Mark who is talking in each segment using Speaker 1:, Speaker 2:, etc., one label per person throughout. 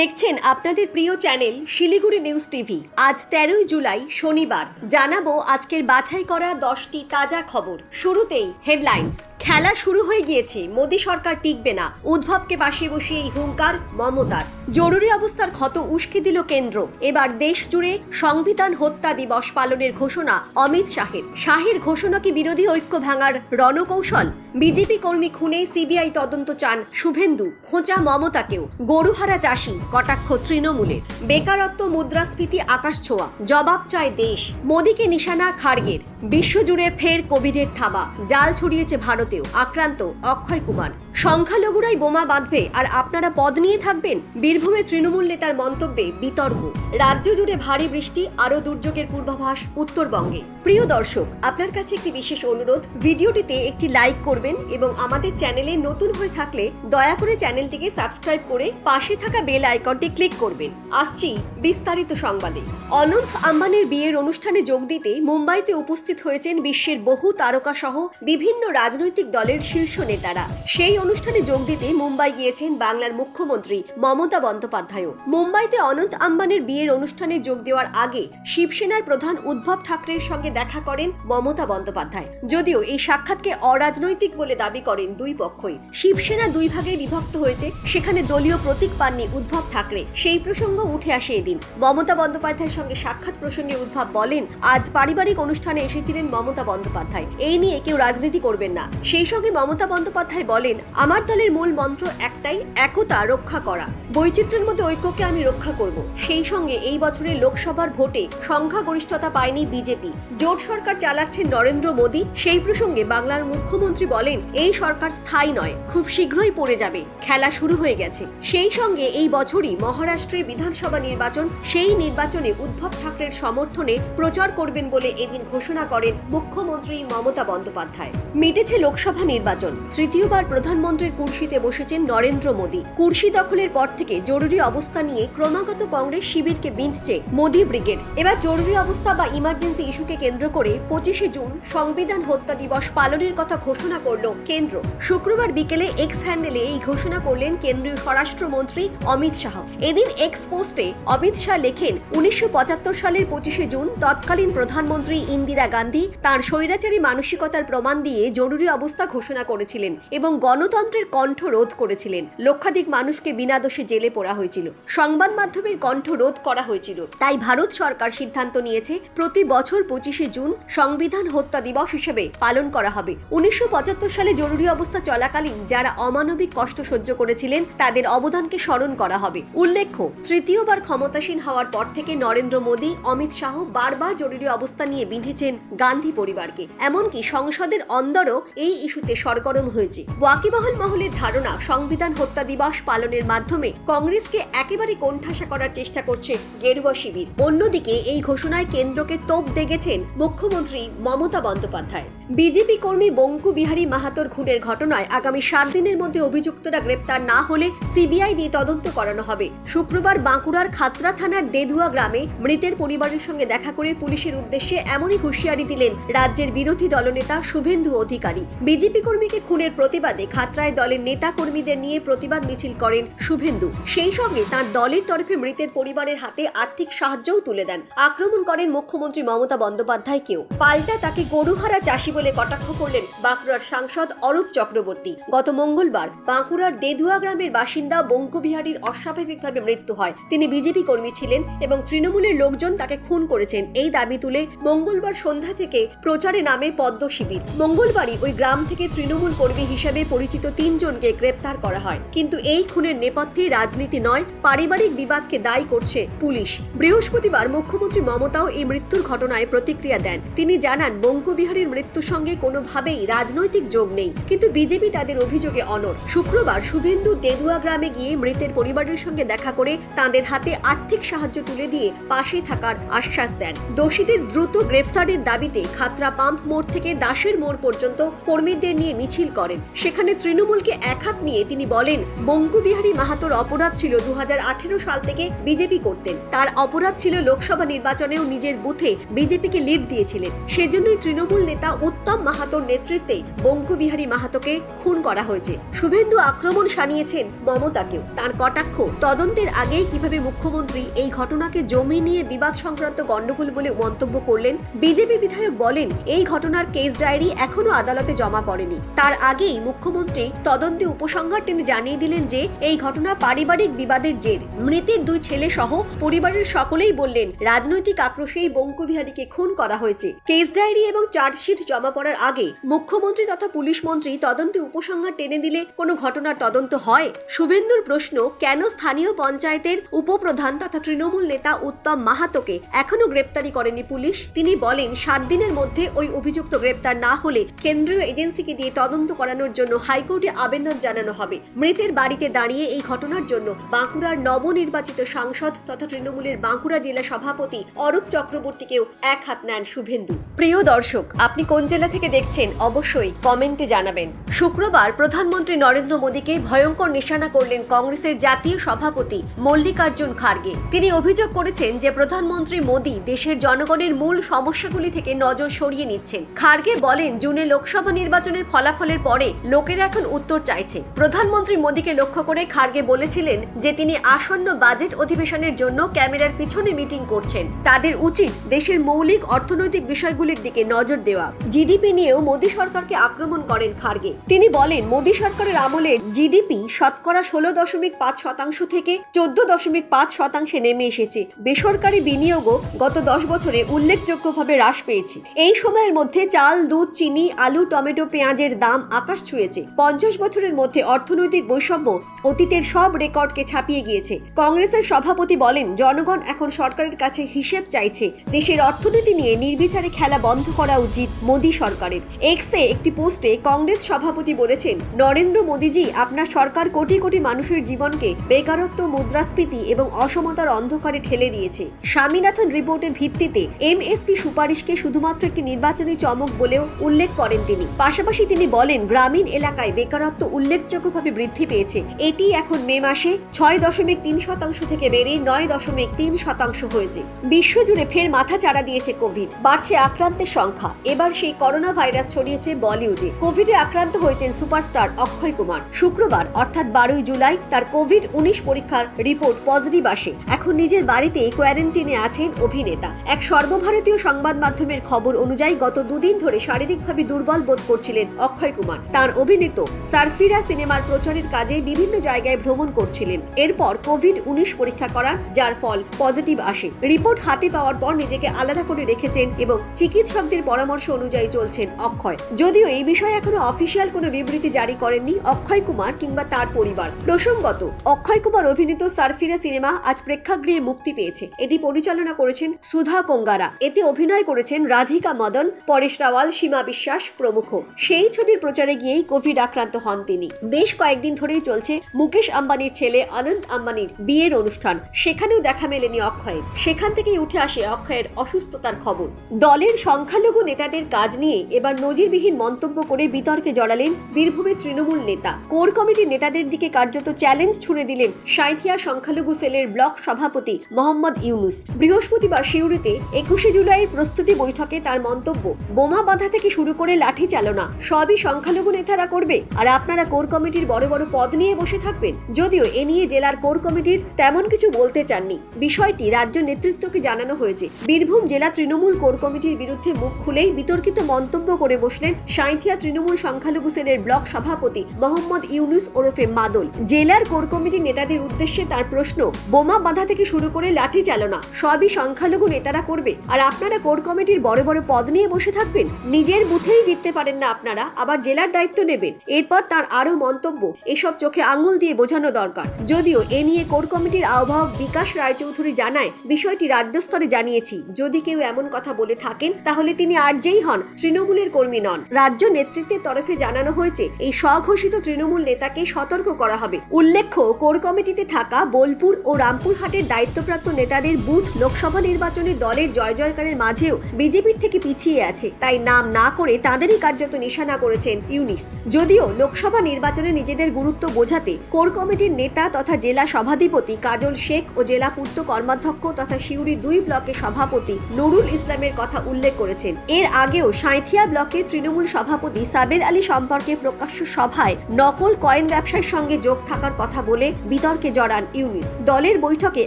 Speaker 1: দেখছেন আপনাদের প্রিয় চ্যানেল শিলিগুড়ি নিউজ টিভি। আজ তেরোই জুলাই, শনিবার। জানাব আজকের বাছাই করা দশটি তাজা খবর। শুরুতেই হেডলাইন্স। খেলা শুরু হয়ে গিয়েছে। মোদী সরকার টিকবে না। উদ্ভবকে পাশে বসিয়ে এই হুঙ্কার মমতার। জরুরি অবস্থার ক্ষত উস্কে দিল কেন্দ্র। এবার দেশ জুড়ে সংবিধান হত্যা দিবস পালনের ঘোষণা অমিত শাহের। শাহের ঘোষণা কি বিরোধী ঐক্য ভাঙার রণকৌশল? বিজেপি কর্মী খুনে সিবিআই তদন্ত চান শুভেন্দু। খোঁচা মমতাকেও। গরুহারা চাষি, কটাক্ষ তৃণমূলের। বেকারত্ব, মুদ্রাস্ফীতি, আকাশ ছোঁয়া। জবাব চায় দেশ। মোদীকে নিশানা খার্গের বিশ্বজুড়ে ফের কোভিডের থাবা। জাল ছড়িয়েছে ভারতেও আক্রান্ত অক্ষয় কুমার। সংখ্যালঘুরাই বোমা বাঁধবে আর আপনারা পদ নিয়ে থাকবেন? বীরভূমে তৃণমূল নেতার মন্তব্যে বিতর্ক। রাজ্য জুড়ে ভারী বৃষ্টি, আরও দুর্যোগের পূর্বাভাস উত্তরবঙ্গে। প্রিয় দর্শক, আপনার কাছে একটি বিশেষ অনুরোধ। ভিডিওটিতে একটি লাইক করবেন এবং আমাদের চ্যানেলে নতুন হয়ে থাকলে দয়া করে চ্যানেলটিকে সাবস্ক্রাইব করে পাশে থাকা বেল আইকনটি ক্লিক করবেন। আসছি বিস্তারিত সংবাদে। অনন্ত আম্বানির বিয়ের অনুষ্ঠানে যোগ দিতে মুম্বাইতে উপস্থিত হয়েছেন বিশ্বের বহু তারকা সহ বিভিন্ন রাজনৈতিক দলের শীর্ষ নেতারা। সেই অনুষ্ঠানে যোগ দিতে মুম্বাই গিয়েছেন বাংলার মুখ্যমন্ত্রী মমতা বন্দ্যোপাধ্যায়ও। মুম্বাইতে অনন্ত আম্বানের বিয়ের অনুষ্ঠানে যোগ দেওয়ার আগে শিবসেনার প্রধান উদ্ধব ঠাকরের সঙ্গে দেখা করেন মমতা বন্দ্যোপাধ্যায়। যদিও এই সাক্ষাৎকে অরাজনৈতিক বলে দাবি করেন দুই পক্ষই। শিবসেনা দুই ভাগে বিভক্ত হয়েছে, সেখানে দলীয় প্রতীক পাননি উদ্ধব ঠাকরে। সেই প্রসঙ্গ উঠে আসে এদিন। মমতা বন্দ্যোপাধ্যায়ের সঙ্গে সাক্ষাৎ প্রসঙ্গে উদ্ধব বলেন, আজ পারিবারিক অনুষ্ঠানে এসেছিলেন মমতা বন্দ্যোপাধ্যায়। এই নিয়ে কেউ রাজনীতি করবেন না। সেই সঙ্গে মমতা বন্দ্যোপাধ্যায় বলেন, আমার দলের মূল মন্ত্র একটাই, একতা রক্ষা করা। বৈচিত্র্যের মধ্যে ঐক্যকে আমি রক্ষা করব। সেই সঙ্গে এই বছরের লোকসভার ভোটে সংখ্যাগরিষ্ঠতা পায়নি বিজেপি। জোট সরকার চালাচ্ছেন নরেন্দ্র মোদী। সেই প্রসঙ্গে বাংলার মুখ্যমন্ত্রী বলেন, এই সরকার স্থায়ী নয়, খুব শীঘ্রই পড়ে যাবে। খেলা শুরু হয়ে গেছে। সেই সঙ্গে এই বছরই মহারাষ্ট্রের বিধানসভা নির্বাচন। সেই নির্বাচনে উদ্ধব ঠাকরের সমর্থনে প্রচার করবেন বলে এদিন ঘোষণা করেন মুখ্যমন্ত্রী মমতা বন্দ্যোপাধ্যায়। মিটেছে লোকসভা নির্বাচন। তৃতীয়বার প্রধানমন্ত্রীর কুর্সিতে বসেছেন নরেন্দ্র মোদী। কুর্সি দখলের পর থেকে জরুরি অবস্থা নিয়ে ক্রমাগত কংগ্রেস শিবিরকে বিঁধছে মোদী ব্রিগেড। এবার জরুরি অবস্থা বা ইমার্জেন্সি ইস্যুকে কেন্দ্র করে পঁচিশে জুন সংবিধান হত্যা দিবস পালনের কথা ঘোষণা করল কেন্দ্র। শুক্রবার বিকেলে এক্স হ্যান্ডেলে এই ঘোষণা করলেন কেন্দ্রীয় স্বরাষ্ট্রমন্ত্রী অমিত শাহ। এদিন এক্স পোস্টে অমিত শাহ লেখেন, উনিশশো পঁচাত্তর সালের পঁচিশে জুন তৎকালীন প্রধানমন্ত্রী ইন্দিরা গান্ধী তার স্বৈরাচারী মানসিকতার প্রমাণ দিয়ে জরুরি অবস্থা ঘোষণা করেছিলেন এবং গণতন্ত্রের কণ্ঠ রোধ করেছিলেন। লক্ষাধিক মানুষকে বিনা দোষে জেলে পোড়া হয়েছিল। সংবাদ মাধ্যমের কণ্ঠ রোধ করা হয়েছিল। তাই ভারত সরকার সিদ্ধান্ত নিয়েছে, প্রতি বছর পঁচিশে জুন সংবিধান হত্যা দিবস হিসেবে পালন করা হবে। উনিশশো সালে জরুরি অবস্থা চলাকালীন যারা অমানবিক কষ্ট সহ্য করেছিলেন, তাদের অবদানকে স্মরণ করা হবে। উল্লেখ্য, তৃতীয়বার ক্ষমতাসীন হওয়ার পর থেকে নরেন্দ্র মোদী, অমিত শাহ বারবার জরুরি অবস্থা নিয়ে বিঁধেছেন গান্ধী পরিবারকে। এমনকি সংসদের অন্দরও এই ইস্যুতে সরগরম হয়েছে। ওয়াকিবহল মহলের ধারণা, সংবিধান হত্যা দিবস পালনের মাধ্যমে কংগ্রেসকে একেবারে কোণঠাসা করার চেষ্টা করছে গেরুয়া শিবির। অন্যদিকে এই ঘোষণায় কেন্দ্রকে তোপ দেগেছেন মুখ্যমন্ত্রী মমতা বন্দ্যোপাধ্যায়। বিজেপি কর্মী বঙ্কু বিহারী মাহাতোর খুনের ঘটনায় আগামী সাত দিনের মধ্যে অভিযুক্তরা গ্রেপ্তার না হলে সিবিআই দিয়ে তদন্ত করানো হবে। শুক্রবার বাঁকুড়ার খাতরা থানার দেধুয়া গ্রামে মৃতের পরিবারের সঙ্গে দেখা করে পুলিশের উদ্দেশ্যে এমনই হুঁশিয়ারি দিলেন রাজ্যের বিরোধী দলনেতা শুভেন্দু অধিকারী। বিজেপি কর্মীকে খুনের প্রতিবাদে খাতরায় দলের নেতা কর্মীদের নিয়ে প্রতিবাদ মিছিল করেন শুভেন্দু। সেই সঙ্গে তার দলের তরফে মৃতের পরিবারের হাতে আর্থিক সাহায্যও তুলে দেন। আক্রমণ করেন মুখ্যমন্ত্রী মমতা বন্দ্যোপাধ্যায়কেও। পাল্টা তাকে গরুহারা চাষি বলে কটাক্ষ করলেন বাঁকুড়ার সাংসদ অরূপ চক্রবর্তী। গত মঙ্গলবার বাঁকুড়ার দেদুয়া গ্রামের বাসিন্দা বঙ্কুবিহারীর অস্বাভাবিকভাবে মৃত্যু হয়। তিনি বিজেপি কর্মী ছিলেন এবং তৃণমূলের লোকজন তাকে খুন করেছেন। এই দাবি তুলে মঙ্গলবার সন্ধ্যা থেকে প্রচারে নামে পদ্ম শিবির। মঙ্গলবারই ওই গ্রাম থেকে তৃণমূল কর্মী হিসেবে পরিচিত তিনজনকে গ্রেপ্তার করা হয়। কিন্তু এই খুনের নেপথ্যে রাজনীতি নয়, পারিবারিক বিবাদকে দায়ী করছে পুলিশ। বৃহস্পতিবার মুখ্যমন্ত্রী মমতাও এই মৃত্যুর ঘটনায় প্রতিক্রিয়া দেন। তিনি জানান, বঙ্কুবিহারীর মৃত্যুর সঙ্গে কোনোভাবেই রাজনৈতিক যোগ নেই। কিন্তু বিজেপি তাদের অভিযোগে অনর শুক্রবার শুভেন্দু দেদুয়া গ্রামে গিয়ে মৃতের পরিবারের সঙ্গে দেখা করে তাদের হাতে আর্থিক সাহায্য তুলে দিয়ে পাশে থাকার আশ্বাস দেন। দোষীদের দ্রুত গ্রেফতারের দাবিতে খাতরা পাম্প মোড় থেকে দাসের মোড় পর্যন্ত কর্মীদের নিয়ে মিছিল করেন। সেখানে তৃণমূলকে একহাত নিয়ে তিনি বলেন বঙ্কুবিহারী মাহাতোর অপরাধ ছিল দু হাজার আঠেরো সাল থেকে বিজেপি করতেন। তার অপরাধ ছিল লোকসভা নির্বাচনেও নিজের বুথে বিজেপিকে লিড দিয়েছিলেন। সেজন্যই তৃণমূল নেতা উত্তম মাহাতোর নেতৃত্বে বঙ্কুবিহারী মাহাতোকে খুন করা হয়েছে। শুভেন্দু আক্রমণ শানিয়েছেন মমতাকেও। তার কটাক্ষ, তদন্তের আগেই কীভাবে মুখ্যমন্ত্রী এই ঘটনাকে জমি নিয়ে বিবাদ সংক্রান্ত গণ্ডগোল বলে মন্তব্য করলেন, বিজেপি বিধায়ক বলেন, এই ঘটনার কেস ডায়েরি এখনও আদালতে জমা পড়েনি। তার আগেই মুখ্যমন্ত্রী তদন্তে উপসংহার টেনে জানিয়ে দিলেন যে, এই ঘটনা পারিবারিক বিবাদের জের। মৃতের দুই ছেলে সহ পরিবারের সকলেই বললেন, রাজনৈতিক আক্রোশেই বঙ্কুবিহারীকে খুন করা হয়েছে। কেস ডায়েরি এবং চার্জশিট জমা পড়ার আগে মুখ্যমন্ত্রী তথা পুলিশ মন্ত্রী তদন্তে উপসংহার টেনে দিলে কোনো ঘটনার তদন্ত হয়? শুভেন্দুর প্রশ্ন, কেন স্থানীয় পঞ্চায়েতের উপপ্রধান তথা তৃণমূল নেতা উত্তম মাহাতোকে এখনও গ্রেপ্তারি করেনি পুলিশ? তিনি বলেন, সাত দিনের মধ্যে ওই অভিযুক্ত গ্রেপ্তার না হলে কেন্দ্রীয় এজেন্সিকে দিয়ে তদন্ত করানোর জন্য হাইকোর্টে আবেদন জানানো হবে। মৃতের বাড়িতে দাঁড়িয়ে এই ঘটনার জন্য বাঁকুড়ার নবনির্বাচিত সাংসদ তথা তৃণমূলের বাঁকুড়া জেলা সভাপতি অরূপ চক্রবর্তীকেও এক হাত নেন শুভেন্দু। প্রিয় দর্শক, আপনি কোন জেলা থেকে দেখছেন, অবশ্যই কমেন্টে জানাবেন। শুক্রবার প্রধানমন্ত্রী নরেন্দ্র মোদীকে ভয়ঙ্কর নিশানা করলেন কংগ্রেসের জাতীয় সভাপতি মল্লিকার্জুন খার্গে। তিনি অভিযোগ করেছেন যে, প্রধানমন্ত্রী মোদী দেশের জনগণের মূল সমস্যাগুলি থেকে নজর সরিয়ে নিচ্ছেন। খার্গে বলেন, জুনে লোকসভা নির্বাচনের ফলাফলের পরে লোকেরা এখন উত্তর চাইছে। প্রধানমন্ত্রী মোদীকে লক্ষ্য করে খার্গে বলেছিলেন যে, তিনি আসন্ন বাজেট অধিবেশনের জন্য ক্যামেরার পিছনে মিটিং করছেন। তাদের উচিত দেশের মৌলিক অর্থনৈতিক বিষয়গুলির দিকে নজর দেওয়া। জিডিপি নিয়েও মোদী সরকারকে আক্রমণ করেন খার্গে। তিনি বলেন, মোদী সরকারের আমলে জিডিপি শতকরা ষোলো দশমিক পাঁচ শতাংশ থেকে চোদ্দ দশমিক পাঁচ শতাংশে নেমে এসেছে। বেসরকারি বিনিয়োগও গত দশ বছরে উল্লেখযোগ্যভাবে হ্রাস পেয়েছে। এই সময়ের মধ্যে চাল, দুধ, চিনি, আলু, টমেটো, পেঁয়াজের দাম আকাশ ছুঁয়েছে। পঞ্চাশ বছরের মধ্যে অর্থনৈতিক বৈষম্য অতীতের সব রেকর্ডকে ছাপিয়ে গিয়েছে। কংগ্রেসের সভাপতি বলেন, জনগণ এখন সরকারের কাছে হিসেব চাইছে। দেশের অর্থনীতি নিয়ে নির্বিচারে খেলা বন্ধ করা উচিত, মোদী সরকারের। এক্সে একটি পোস্টে কংগ্রেস সভাপতি বলেছেন, নরেন্দ্র মোদীজি আপনার সরকার কোটি কোটি মানুষের জীবনকে বেকারত্ব, মুদ্রাস্ফীতি এবং অসমতার অন্ধকারে ঠেলে দিয়েছে। স্বামীনাথন রিপোর্টের ভিত্তিতে এমএসপি সুপারিশকে শুধুমাত্র একটি নির্বাচনী চমক বলেও উল্লেখ করেন তিনি। পাশাপাশি তিনি বলেন, গ্রামীণ এলাকায় বেকারত্ব উল্লেখযোগ্যভাবে বৃদ্ধি পেয়েছে। এটি এখন মে মাসে ছয় দশমিক তিন শতাংশ থেকে বেড়ে নয় দশমিক তিন শতাংশ হয়েছে। বিশ্বজুড়ে ফের মাথা চাড়া দিয়েছে কোভিড। বাড়ছে আক্রান্তের সংখ্যা। এবার সেই করোনা ভাইরাস ছড়িয়েছে বলিউডে। কোভিডে আক্রান্ত হয়েছেন সুপারস্টার অক্ষয় কুমার। শুক্রবার, অর্থাৎ বারোই জুলাই, তার কোভিড উনিশ পরীক্ষার রিপোর্ট পজিটিভ আসে। এখন নিজের বাড়িতে কোয়ারেন্টিনে আছেন অভিনেতা। এক সর্বভারতীয় সংবাদ মাধ্যমের খবর অনুযায়ী গত দুদিন ধরে শারীরিকভাবে দুর্বল বোধ করছিলেন অক্ষয় কুমার। তার অভিনীত সারফিরা সিনেমার প্রচারের কাজে বিভিন্ন জায়গায় ভ্রমণ করছিলেন। এরপর কোভিড উনিশ পরীক্ষা করান, যার ফল পজিটিভ আসে। রিপোর্ট হাতে পাওয়ার পর নিজেকে আলাদা করে রেখেছেন এবং চিকিৎসকদের পরামর্শ অনুযায়ী চলছেন অক্ষয়। যদিও এই বিষয়ে এখনও অফিসিয়াল কোনো বিবৃতি জারি করেননি অক্ষয় কুমার কিংবা তার পরিবার। প্রসঙ্গত, অক্ষয় কুমার অভিনীত সারফিরা সিনেমা আজ প্রেক্ষাগৃহে মুক্তি পেয়েছে। এটি পরিচালনা করেছেন সুধা কোঙ্গারা। এতে অভিনয় করেছেন রাধিকা মদন, পরেশ রাওয়াল, সীমা বিশ্বাস প্রমুখ। সেই ছবির প্রচারে গিয়েই কোভিড আক্রান্ত হন তিনি। বেশ কয়েকদিন ধরেই চলছে মুকেশ আম্বানির ছেলে অনন্ত আম্বানির বিয়ের অনুষ্ঠান। সেখানেও দেখা মেলেনি অক্ষয়ের। সেখান থেকেই উঠে আসে অক্ষয়ের অসুস্থতার খবর। দলের সংখ্যালঘু নেতাদের কাজ নিয়ে এবার নজিরবিহীন মন্তব্য করে বিতর্কে জড়ালেন বীরভূমের তৃণমূল নেতা। কোর কমিটির নেতাদের দিকে কার্যত চ্যালেঞ্জ ছুড়ে দিলেন সাঁইথিয়া সংখ্যালঘু সেলের ব্লক সভাপতি মোহাম্মদ ইউনুস। বৃহস্পতিবার শিউরিতে একুশে জুলাইয়ের প্রস্তুতি বৈঠকে তার মন্তব্য, বোমা বাঁধা থেকে শুরু করে লাঠি চালনা, সবই সংখ্যালঘু নেতারা করবে, আর আপনারা কোর কমিটির বড় বড় পদ নিয়ে বসে থাকবেন। যদিও এ নিয়ে জেলার কোর কমিটির তেমন কিছু বলতে চাননি। বিষয়টি রাজ্য নেতৃত্বকে জানানো হয়েছে। বীরভূম জেলা তৃণমূল কোর কমিটির বিরুদ্ধে মুখ খুলেই বিতর্কিত মন্তব্য করে বসলেন সাঁইথিয়া তৃণমূল সংখ্যালঘু সেলের ব্লক সভাপতি মোহাম্মদ ইউনুস ওরফে মাদল। জেলার কোর কমিটির নেতাদের উদ্দেশ্যে তার প্রশ্ন, বোমা বাঁধা থেকে শুরু করে লাঠি চালনা, সবই সংখ্যালঘু নেতারা করবে? আর আপনারা কোর কমিটির বড় বড় পদ নিয়ে বসে থাকবেন? নিজের বুথেই জিততে পারেন না আপনারা, আবার জেলার দায়িত্ব নেবেন। এরপর তার আরও মন্তব্য, এসব চোখে আঙুল দিয়ে বোঝানো দরকার। যদিও এ নিয়ে কোর কমিটির আহ্বায়ক বিকাশ রায়চৌধুরী জানায়, বিষয়টি রাজ্য স্তরে জানিয়েছি। যদি কেউ এমন কথা বলে থাকেন, তাহলে তিনি আর যেই হন। তৃণমূলের কর্মী নন। রাজ্য নেতৃত্বের তরফে জানানো হয়েছে, এই স্বঘোষিত তৃণমূল নেতাকে সতর্ক করা হবে। উল্লেখ্য, কোর কমিটিতে থাকা বোলপুর ও রামপুরহাটের দায়িত্বপ্রাপ্ত নেতাদের বুথ লোকসভা নির্বাচনে দলের জয় জয়কারের মাঝেও বিজেপির থেকে পিছিয়ে আছে। তাই নাম না করে তাদেরই কার্যত নিশানা করেছেন ইউনিস। যদিও লোকসভা নির্বাচনে নিজেদের গুরুত্ব বোঝাতে কোর কমিটির নেতা তথা জেলা সভাধিপতি কাজল শেখ ও জেলা পূর্ত কর্মাধ্যক্ষ তথা শিউরি দুই ব্লকের সভাপতি নুরুল ইসলামের কথা উল্লেখ করেছেন। এর আগেও সাঁথিয়া ব্লকের তৃণমূল সভাপতি সাবের আলী সম্পর্কে প্রকাশ্য সভায় নকল কয়েন ব্যবসার সঙ্গে যোগ থাকার কথা বলে বিতর্কে জড়ান ইউনিস। দলের বৈঠকে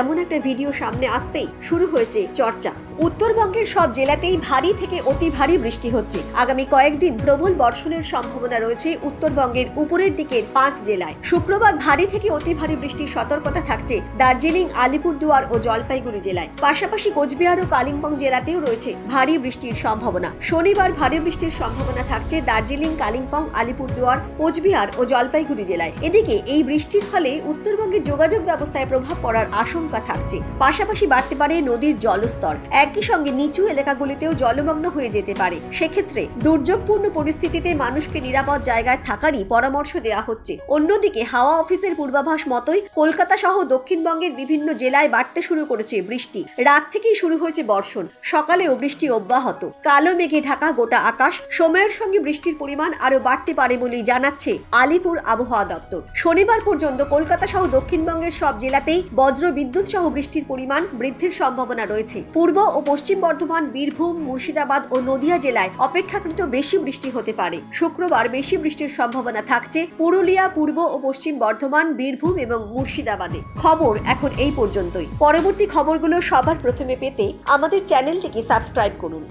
Speaker 1: এমন একটা ভিডিও সামনে আসতেই শুরু হয়েছে চর্চা। উত্তরবঙ্গের সব জেলাতেই ভারী থেকে অতি ভারী বৃষ্টি হচ্ছে। আগামী কয়েকদিন প্রবল বর্ষণের সম্ভাবনা রয়েছে উত্তরবঙ্গের উপরের দিকের পাঁচ জেলায়। শুক্রবার ভারী থেকে অতি ভারী বৃষ্টির সতর্কতা থাকছে দার্জিলিং, আলিপুরদুয়ার ও জলপাইগুড়ি জেলায়। পাশাপাশি কোচবিহার ও কালিম্পং জেলাতেও রয়েছে ভারী বৃষ্টির সম্ভাবনা। শনিবার ভারী বৃষ্টির সম্ভাবনা থাকছে দার্জিলিং, কালিম্পং, আলিপুরদুয়ার, কোচবিহার ও জলপাইগুড়ি জেলায়। এদিকে এই বৃষ্টির ফলে উত্তরবঙ্গের যোগাযোগ ব্যবস্থায় প্রভাব পড়ার আশঙ্কা থাকছে। পাশাপাশি বাড়তে পারে নদীর জলস্তর। একই সঙ্গে নিচু এলাকাগুলিতেও জলমগ্ন হয়ে যেতে পারে। সেক্ষেত্রে দুর্যোগপূর্ণ পরিস্থিতিতে মানুষকে নিরাপদ জায়গায় থাকারই পরামর্শ দেওয়া হচ্ছে। অন্যদিকে হাওয়া অফিসের পূর্বাভাস মতোই কলকাতা সহ দক্ষিণবঙ্গের বিভিন্ন জেলায় বাড়তে শুরু করেছে বৃষ্টি। রাত থেকেই শুরু হয়েছে বর্ষণ। সকালেও বৃষ্টি অব্যাহত। কালো মেঘে ঢাকা গোটা আকাশ। সময়ের সঙ্গে বৃষ্টির পরিমাণ আরও বাড়তে পারে বলেই জানাচ্ছে আলিপুর আবহাওয়া দপ্তর। শনিবার পর্যন্ত কলকাতা সহ দক্ষিণবঙ্গের সব জেলাতেই বজ্র বিদ্যুৎ সহ বৃষ্টির পরিমাণ বৃদ্ধির সম্ভাবনা রয়েছে। পূর্ব ও পশ্চিম বর্ধমান, বীরভূম, মুর্শিদাবাদ ও নদিয়া জেলায় অপেক্ষাকৃত বেশি বৃষ্টি হতে পারে। শুক্রবার বেশি বৃষ্টির সম্ভাবনা থাকছে পুরুলিয়া, পূর্ব ও পশ্চিম বর্ধমান, বীরভূম এবং মুর্শিদাবাদে। খবর এখন এই পর্যন্তই। পরবর্তী খবরগুলো সবার প্রথমে পেতে আমাদের চ্যানেলটিকে সাবস্ক্রাইব করুন।